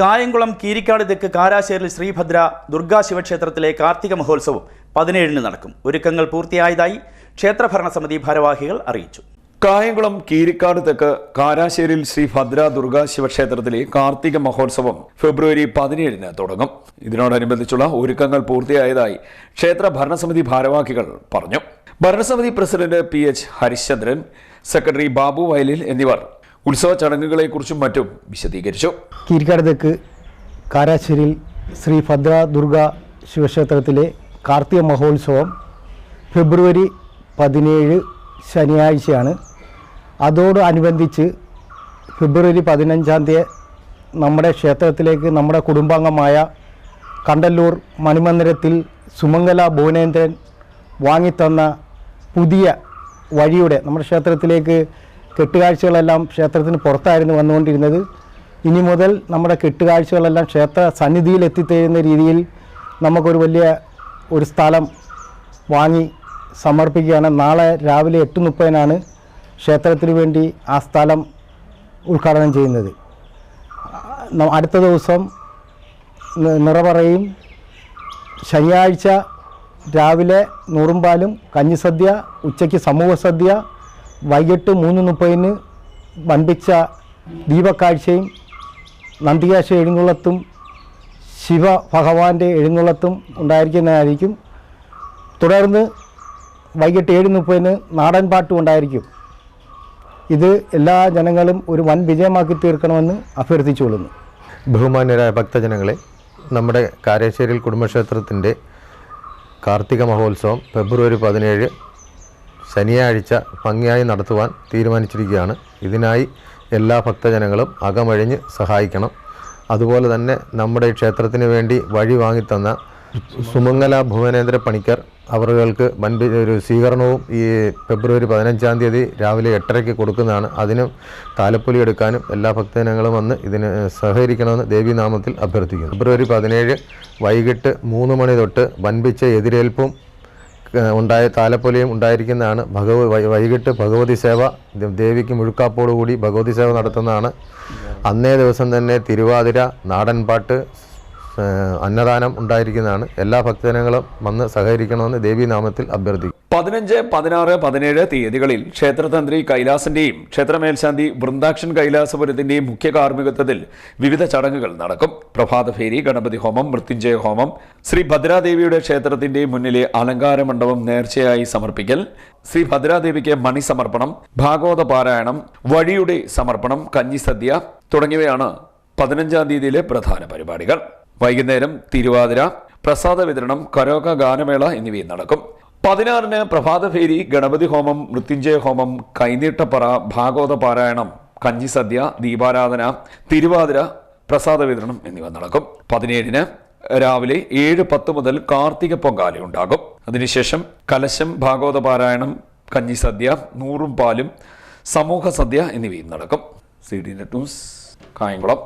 കായംകുളം കീരിക്കാട് തെക്ക് കാരാശ്ശേരിൽ ശ്രീഭദ്ര ദുർഗാ ശിവക്ഷേത്രത്തിലെ കാർത്തിക മഹോത്സവം പതിനേഴിന് നടക്കും. ഒരുക്കങ്ങൾ പൂർത്തിയായതായി ക്ഷേത്ര ഭരണസമിതി ഭാരവാഹികൾ അറിയിച്ചു. കായംകുളം കീരിക്കാട് തെക്ക് കാരാശ്ശേരിൽ ശ്രീ ഭദ്ര ദുർഗാ ശിവക്ഷേത്രത്തിലെ കാർത്തിക മഹോത്സവം ഫെബ്രുവരി പതിനേഴിന് തുടങ്ങും. ഇതിനോടനുബന്ധിച്ചുള്ള ഒരുക്കങ്ങൾ പൂർത്തിയായതായി ക്ഷേത്ര ഭരണസമിതി ഭാരവാഹികൾ പറഞ്ഞു. ഭരണസമിതി president P H Harishchandran secretary Babu Vayalil എന്നിവർ ഉത്സവ ചടങ്ങുകളെക്കുറിച്ചും മറ്റും വിശദീകരിച്ചു. കീരിക്കാട് കാരാശ്ശേരിയിൽ ശ്രീ ഭദ്ര ദുർഗ ശിവക്ഷേത്രത്തിലെ കാർത്തിക മഹോത്സവം ഫെബ്രുവരി പതിനേഴ് ശനിയാഴ്ചയാണ്. അതോട് അനുബന്ധിച്ച് ഫെബ്രുവരി പതിനഞ്ചാം തീയതി നമ്മുടെ ക്ഷേത്രത്തിലേക്ക് നമ്മുടെ കുടുംബാംഗമായ കണ്ടല്ലൂർ മണിമന്ദിരത്തിൽ സുമംഗല ഭുവനേന്ദ്രൻ വാങ്ങിത്തന്ന പുതിയ വഴിയുടെ നമ്മുടെ ക്ഷേത്രത്തിലേക്ക് കെട്ടുകാഴ്ചകളെല്ലാം ക്ഷേത്രത്തിന് പുറത്തായിരുന്നു വന്നുകൊണ്ടിരുന്നത്. ഇനി മുതൽ നമ്മുടെ കെട്ടുകാഴ്ചകളെല്ലാം ക്ഷേത്ര സന്നിധിയിൽ എത്തിത്തരുന്ന രീതിയിൽ നമുക്കൊരു വലിയ ഒരു സ്ഥലം വാങ്ങി സമർപ്പിക്കുകയാണ്. നാളെ രാവിലെ എട്ട് മുപ്പതിനാണ് ക്ഷേത്രത്തിന് വേണ്ടി ആ സ്ഥലം ഉദ്ഘാടനം ചെയ്യുന്നത്. അടുത്ത ദിവസം നിറപറയും. ശനിയാഴ്ച രാവിലെ നൂറുംപാലും കഞ്ഞിസദ്യ ഉച്ചയ്ക്ക് സമൂഹ സദ്യ വൈകിട്ട് മൂന്ന് മുപ്പതിന് വമ്പിച്ച ദീപക്കാഴ്ചയും നന്ദികാശ എഴുന്നള്ളത്തും ശിവ ഭഗവാന്റെ എഴുന്നള്ളത്തും ഉണ്ടായിരിക്കുന്നതായിരിക്കും. തുടർന്ന് വൈകിട്ട് ഏഴ് മുപ്പതിന് നാടൻ പാട്ടും ഉണ്ടായിരിക്കും. ഇത് എല്ലാ ജനങ്ങളും ഒരു വൻ വിജയമാക്കി തീർക്കണമെന്ന് അഭ്യർത്ഥിച്ചുകൊള്ളുന്നു. ബഹുമാന്യരായ ഭക്തജനങ്ങളെ നമ്മുടെ കാരശ്ശേരിൽ കുടുംബക്ഷേത്രത്തിന്റെ കാർത്തിക മഹോത്സവം ഫെബ്രുവരി പതിനേഴ് ശനിയാഴ്ച ഭംഗിയായി നടത്തുവാൻ തീരുമാനിച്ചിരിക്കുകയാണ്. ഇതിനായി എല്ലാ ഭക്തജനങ്ങളും അകമഴിഞ്ഞ് സഹായിക്കണം. അതുപോലെ തന്നെ നമ്മുടെ ക്ഷേത്രത്തിന് വേണ്ടി വഴി വാങ്ങിത്തന്ന സുമംഗല ഭുവനേന്ദ്ര പണിക്കർ അവർക്ക് വൻ ഒരു സ്വീകരണവും ഈ ഫെബ്രുവരി പതിനഞ്ചാം തീയതി രാവിലെ എട്ടരയ്ക്ക് കൊടുക്കുന്നതാണ്. അതിനും താലപ്പൊലി എടുക്കാനും എല്ലാ ഭക്തജനങ്ങളും വന്ന് ഇതിന് സഹകരിക്കണമെന്ന് ദേവീനാമത്തിൽ അഭ്യർത്ഥിക്കുന്നു. ഫെബ്രുവരി പതിനേഴ് വൈകിട്ട് മൂന്ന് മണി തൊട്ട് വൻപിച്ച എതിരേൽപ്പും ഉണ്ടായ താലപ്പൊലിയും ഉണ്ടായിരിക്കുന്നതാണ്. ഭഗവ വൈകിട്ട് ഭഗവതി സേവ ദേവിക്ക് മുഴുക്കാപ്പോടുകൂടി ഭഗവതി സേവ നടത്തുന്നതാണ്. അന്നേ ദിവസം തന്നെ തിരുവാതിര നാടൻപാട്ട് അന്നദാനം ഉണ്ടായിരിക്കുന്നതാണ്. എല്ലാ ഭക്തജനങ്ങളും വന്ന് സഹകരിക്കണമെന്ന് ദേവീനാമത്തിൽ അഭ്യർത്ഥിക്കും പതിനഞ്ച് പതിനാറ് പതിനേഴ് തീയതികളിൽ ക്ഷേത്രതന്ത്രി കൈലാസന്റെയും ക്ഷേത്രമേൽശാന്തി വൃന്ദാക്ഷൻ കൈലാസപുരത്തിന്റെയും മുഖ്യ കാർമ്മികത്വത്തിൽ വിവിധ ചടങ്ങുകൾ നടക്കും. പ്രഭാതഫേരി ഗണപതി ഹോമം മൃത്യുഞ്ജയ ഹോമം ശ്രീ ഭദ്രാദേവിയുടെ ക്ഷേത്രത്തിന്റെ മുന്നിലെ അലങ്കാര മണ്ഡപം നേർച്ചയായി സമർപ്പിക്കൽ ശ്രീ ഭദ്രാദേവിക്ക് മണി സമർപ്പണം ഭാഗവത പാരായണം വഴിയുടെ സമർപ്പണം കഞ്ഞിസദ്യ തുടങ്ങിയവയാണ് പതിനഞ്ചാം തീയതിയിലെ പ്രധാന പരിപാടികൾ. വൈകുന്നേരം തിരുവാതിര പ്രസാദ വിതരണം കരോക ഗാനമേള എന്നിവയും നടക്കും. പതിനാറിന് പ്രഭാതഫേരി ഗണപതി ഹോമം മൃത്യുഞ്ജയ ഹോമം കൈനീട്ടപ്പറ ഭാഗവത പാരായണം കഞ്ഞിസദ്യ ദീപാരാധന തിരുവാതിര പ്രസാദ വിതരണം എന്നിവ നടക്കും. പതിനേഴിന് രാവിലെ ഏഴ് പത്ത് മുതൽ കാർത്തിക പൊങ്കാല ഉണ്ടാകും. അതിനുശേഷം കലശം ഭാഗവത പാരായണം കഞ്ഞി സദ്യ നൂറും പാലും സമൂഹ സദ്യ എന്നിവയും നടക്കും. C D net news Kayamkulam.